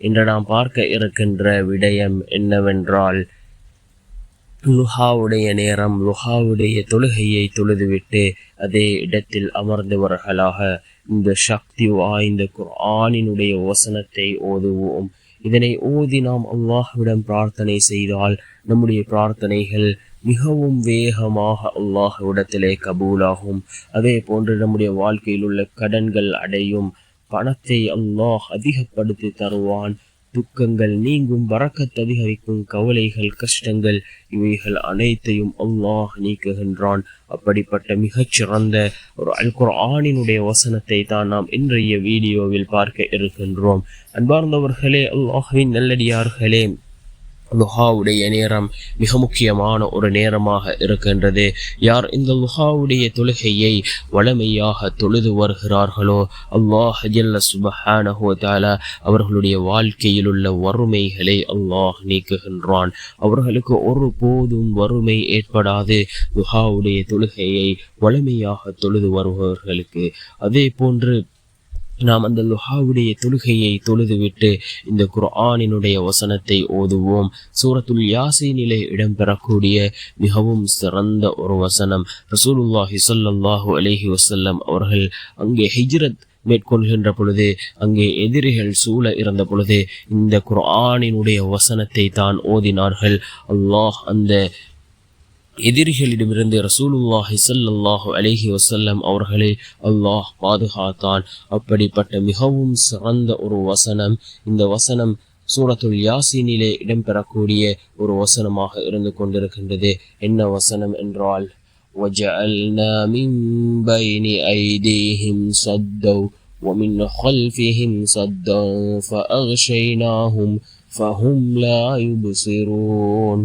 இன்று நாம் பார்க்க இருக்கின்ற விடயம் என்னவென்றால் லுஹாவுடைய நேரம் லுஹாவுடைய தொழுகையை தொழுதுவிட்டு அதே இடத்தில் அமர்ந்தவர்களாக இந்த சக்தி வாய்ந்த குர்ஆனினுடைய வசனத்தை ஓதுவோம். இதனை ஓதி நாம் அல்லாஹ்விடம் பிரார்த்தனை செய்தால் நம்முடைய பிரார்த்தனைகள் மிகவும் வேகமாக அல்லாஹ்விடத்திலே கபூலாகும். அதே போன்று நம்முடைய வாழ்க்கையில் உள்ள கடன்கள் அடையும். பணத்தை அல்லாஹ் அதிகப்படுத்தி தருவான். துக்கங்கள் நீங்கும் வரக்கத் அதிகரிக்கும் கவலைகள் கஷ்டங்கள் இவைகள் அனைத்தையும் அல்லாஹ் நீக்குகின்றான். அப்படிப்பட்ட மிகச்சிறந்த ஒரு அல் குர்ஆனினுடைய வசனத்தை தான் நாம் இன்றைய வீடியோவில் பார்க்க இருக்கின்றோம். அன்பார்ந்தவர்களே அல்லாஹின் நல்லடியார்களே லுஹாவுடைய நேரம் மிக முக்கியமான ஒரு நேரமாக இருக்கின்றது. யார் இந்த லுஹாவுடைய தொழுகையை வளமையாக தொழுது வருகிறார்களோ அல்லாஹ் ஜல்ல சுபஹானஹு அவர்களுடைய வாழ்க்கையில் உள்ள வறுமைகளை அல்லாஹ் நீக்குகின்றான். அவர்களுக்கு ஒரு போதும் வறுமை ஏற்படாது. லுஹாவுடைய தொழுகையை வளமையாக தொழுது வருபவர்களுக்கு அதே போன்று நாம் அந்த லுஹாவுடைய தொழுகையை தொழுதுவிட்டு இந்த குர்ஆனினுடைய வசனத்தை ஓதுவோம். சூரத்துல் யாசீனிலே இடம்பெறக்கூடிய மிகவும் சிறந்த ஒரு வசனம். ரசூலுல்லாஹி சொல்லல்லாஹு அலேஹி வசல்லம் அவர்கள் அங்கே ஹிஜ்ரத் மேற்கொள்கின்ற பொழுது அங்கே எதிரிகள் சூழ இருந்த பொழுது இந்த குர்ஆனினுடைய வசனத்தை தான் ஓதினார்கள். அல்லாஹ் அந்த எதிரிகளிடமிருந்து ரசூலுல்லாஹி ஸல்லல்லாஹு அலைஹி வஸல்லம் அவர்களை அல்லாஹ் பாதுகாத்தான் அப்படிப்பட்ட மிகவும் சிறந்த ஒரு வசனம் இந்த வசனம் சூரத்துல் யாசீனிலே இடம்பெறக்கூடிய ஒரு வசனமாக இருந்து கொண்டிருக்கின்றது என்ன வசனம் என்றால் وجعلنا من بين أيديهم صدا ومن خلفهم صدا فأغشيناهم فهم لا يبصرون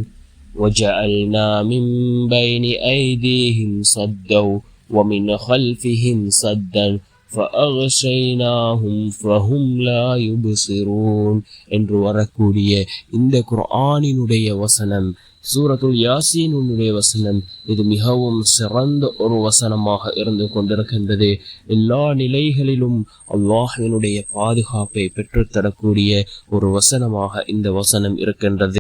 وجعلنا من بين أيديهم صدا ومن خلفهم صدا فأغشيناهم فهم لا يبصرون என்று வரக்கூடிய இந்த குர்ஆனினுடைய வசனம் சூரத்துல் யாசீனுடைய வசனம் இது மிகவும் சிறந்த ஒரு வசனமாக இருந்து கொண்டிருக்கின்றது எல்லா நிலைகளிலும் அல்லாஹினுடைய பாதுகாப்பை பெற்றுத்தரக்கூடிய ஒரு வசனமாக இந்த வசனம் இருக்கின்றது